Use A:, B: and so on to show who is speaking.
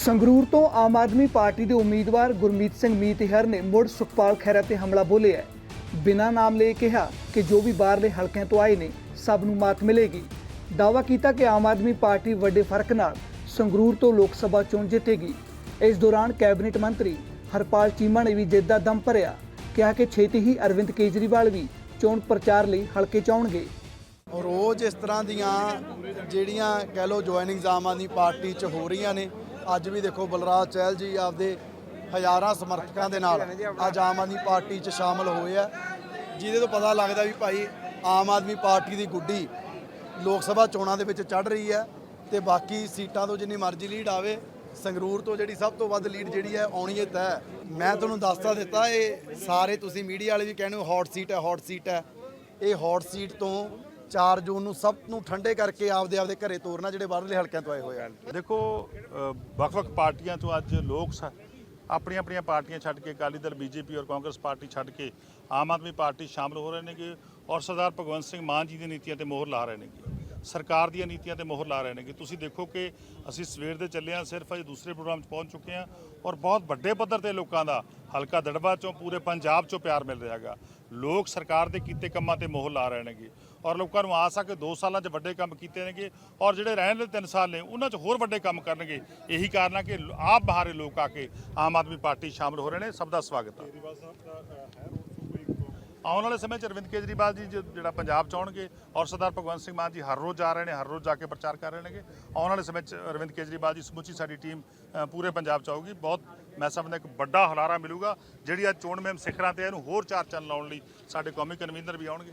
A: ਸੰਗਰੂਰ ਤੋਂ ਆਮ ਆਦਮੀ ਪਾਰਟੀ ਦੇ ਉਮੀਦਵਾਰ ਗੁਰਮੀਤ ਸਿੰਘ ਮੀਤਹਿਰ ਨੇ ਮੁੜ ਸੁਖਪਾਲ ਖਹਿਰਾ ਤੇ ਹਮਲਾ ਬੋਲਿਆ ਬਿਨਾਂ ਨਾਮ ਲਏ ਕਿਹਾ ਕਿ ਜੋ ਵੀ ਬਾਹਰਲੇ ਹਲਕਿਆਂ ਤੋਂ ਆਏ ਨੇ, ਸਭ ਨੂੰ ਮਾਤ ਮਿਲੇਗੀ। ਦਾਅਵਾ ਕੀਤਾ ਕਿ ਆਮ ਆਦਮੀ ਪਾਰਟੀ ਵੱਡੇ ਫ਼ਰਕ ਨਾਲ ਸੰਗਰੂਰ ਤੋਂ ਲੋਕ ਸਭਾ ਚੋਣ ਜਿੱਤੇਗੀ। ਇਸ ਦੌਰਾਨ ਕੈਬਨਿਟ ਮੰਤਰੀ ਹਰਪਾਲ ਚੀਮਾ ਨੇ ਵੀ ਜਿੱਤ ਦਾ ਦਮ ਭਰਿਆ। ਕਿਹਾ ਕਿ ਛੇਤੀ ਹੀ ਅਰਵਿੰਦ ਕੇਜਰੀਵਾਲ ਵੀ ਚੋਣ ਪ੍ਰਚਾਰ ਲਈ ਹਲਕੇ 'ਚ ਆਉਣਗੇ।
B: ਰੋਜ਼ ਇਸ ਤਰ੍ਹਾਂ ਦੀਆਂ ਜਿਹੜੀਆਂ ਕਹਿ ਲਓ ਜੁਆਇਨਿੰਗਸ ਆਮ ਆਦਮੀ ਪਾਰਟੀ 'ਚ ਹੋ ਰਹੀਆਂ ਨੇ ਅੱਜ ਵੀ ਦੇਖੋ ਬਲਰਾਜ ਚਹਿਲ ਜੀ ਆਪਦੇ ਹਜ਼ਾਰਾਂ ਸਮਰਥਕਾਂ ਦੇ ਨਾਲ ਅੱਜ ਆਮ ਆਦਮੀ ਪਾਰਟੀ 'ਚ ਸ਼ਾਮਲ ਹੋਏ ਆ। ਜਿਹਦੇ ਤੋਂ ਪਤਾ ਲੱਗਦਾ ਵੀ ਭਾਈ ਆਮ ਆਦਮੀ ਪਾਰਟੀ ਦੀ ਗੁੱਡੀ ਲੋਕ ਸਭਾ ਚੋਣਾਂ ਦੇ ਵਿੱਚ ਚੜ ਰਹੀ ਹੈ ਤੇ ਬਾਕੀ ਸੀਟਾਂ ਤੋਂ ਜਿੰਨੀ ਮਰਜ਼ੀ ਲੀਡ ਆਵੇ, ਸੰਗਰੂਰ ਤੋਂ ਜਿਹੜੀ ਸਭ ਤੋਂ ਵੱਧ ਲੀਡ ਜਿਹੜੀ ਹੈ ਆਉਣੀ ਹੈ ਤੈਅ ਮੈਂ ਤੁਹਾਨੂੰ ਦੱਸਤਾ ਦਿੱਤਾ, ਇਹ ਸਾਰੇ ਤੁਸੀਂ ਮੀਡੀਆ ਵਾਲੇ ਵੀ ਕਹਿੰਦੇ ਹੋ ਹੌਟ ਸੀਟ ਹੈ ਹੌਟ ਸੀਟ ਹੈ। ਇਹ ਹੌਟ ਸੀਟ ਤੋਂ 4 ਜੂਨ ਨੂੰ ਸਭ ਨੂੰ ਠੰਡੇ ਕਰਕੇ ਆਪਦੇ ਆਪਦੇ ਘਰੇ ਤੋਰਨਾ ਜਿਹੜੇ ਬਾਹਰਲੇ ਹਲਕਿਆਂ ਤੋਂ ਆਏ ਹੋਏ ਆ।
C: ਦੇਖੋ ਵੱਖ-ਵੱਖ ਪਾਰਟੀਆਂ ਤੋਂ ਅੱਜ ਲੋਕ ਸ- ਆਪਣੀਆਂ ਆਪਣੀਆਂ ਪਾਰਟੀਆਂ ਛੱਡ ਕੇ ਅਕਾਲੀ ਦਲ, ਬੀਜੇਪੀ ਔਰ ਕਾਂਗਰਸ ਪਾਰਟੀ ਛੱਡ ਕੇ ਆਮ ਆਦਮੀ ਪਾਰਟੀ ਸ਼ਾਮਲ ਹੋ ਰਹੇ ਨੇਗੇ ਔਰ ਸਰਦਾਰ ਭਗਵੰਤ ਸਿੰਘ ਮਾਨ ਜੀ ਦੀਆਂ ਨੀਤੀਆਂ ਤੇ ਮੋਹਰ ਲਾ ਰਹੇ ਨੇਗੇ। ਸਰਕਾਰ ਦੀਆਂ ਨੀਤੀਆਂ ਤੇ ਮੋਹਰ ਲਾ ਰਹੇ ਨੇਗੇ ਤੁਸੀਂ ਦੇਖੋ ਕਿ ਅਸੀਂ ਸਵੇਰ ਦੇ ਚੱਲੇ ਹਾਂ, ਸਿਰਫ ਅਜੇ ਦੂਸਰੇ ਪ੍ਰੋਗਰਾਮ 'ਚ ਪਹੁੰਚ ਚੁੱਕੇ ਹਾਂ ਔਰ ਬਹੁਤ ਵੱਡੇ ਪੱਧਰ ਤੇ ਲੋਕਾਂ ਦਾ ਹਲਕਾ ਦੜਬਾ ਚੋਂ ਪੂਰੇ ਪੰਜਾਬ ਚੋਂ ਪਿਆਰ ਮਿਲ ਰਿਹਾ ਹੈਗਾ। ਲੋਕ ਸਰਕਾਰ ਦੇ ਕੀਤੇ ਕੰਮਾਂ ਤੇ ਮੋਹਰ ਲਾ ਰਹੇ ਨੇਗੇ ਔਰ ਲੋਕਾਂ ਨੂੰ ਆਸ ਆ ਕਿ 2 ਸਾਲਾਂ 'ਚ ਵੱਡੇ ਕੰਮ ਕੀਤੇ ਨੇਗੇ ਔਰ ਜਿਹੜੇ ਰਹਿਣ ਵਾਲੇ 3 ਸਾਲ ਨੇ, ਉਹਨਾਂ 'ਚ ਹੋਰ ਵੱਡੇ ਕੰਮ ਕਰਨਗੇ। ਇਹੀ ਕਾਰਨ ਆ ਕਿ ਆਪ ਬਾਹਰੇ ਲੋਕ ਆ ਕੇ ਆਮ ਆਦਮੀ ਪਾਰਟੀ ਸ਼ਾਮਲ ਹੋ ਰਹੇ ਨੇ। ਸਭ ਦਾ ਸਵਾਗਤ ਹੈ ਆਉਣ ਵਾਲੇ ਸਮੇਂ 'ਚ ਅਰਵਿੰਦ ਕੇਜਰੀਵਾਲ ਜੀ ਜ- ਜਿਹੜਾ ਪੰਜਾਬ ਚ ਆਉਣਗੇ ਔਰ ਸਰਦਾਰ ਭਗਵੰਤ ਸਿੰਘ ਮਾਨ ਜੀ ਹਰ ਰੋਜ਼ ਜਾ ਰਹੇ ਨੇ ਹਰ ਰੋਜ਼ ਜਾ ਕੇ ਪ੍ਰਚਾਰ ਕਰ ਰਹੇ ਨੇਗੇ। ਆਉਣ ਵਾਲੇ ਸਮੇਂ 'ਚ ਅਰਵਿੰਦ ਕੇਜਰੀਵਾਲ ਜੀ ਸਮੁੱਚੀ ਸਾਡੀ ਟੀਮ ਅ, ਪੂਰੇ ਪੰਜਾਬ ਚ ਆਊਗੀ। ਬਹੁਤ ਮੈਂ ਸਮਝਦਾ ਇੱਕ ਵੱਡਾ ਹੁਲਾਰਾ ਮਿਲੂਗਾ ਜਿਹੜੀ ਅੱਜ ਚੋਣ ਮਹਿਮ ਸਿਖਰਾਂ ਤੇ ਇਹਨੂੰ ਹੋਰ ਚਾਰ ਚੰਨ ਲਾਉਣ ਲਈ ਸਾਡੇ ਕੌਮੀ ਕਨਵੀਨਰ ਵੀ ਆਉਣਗੇ।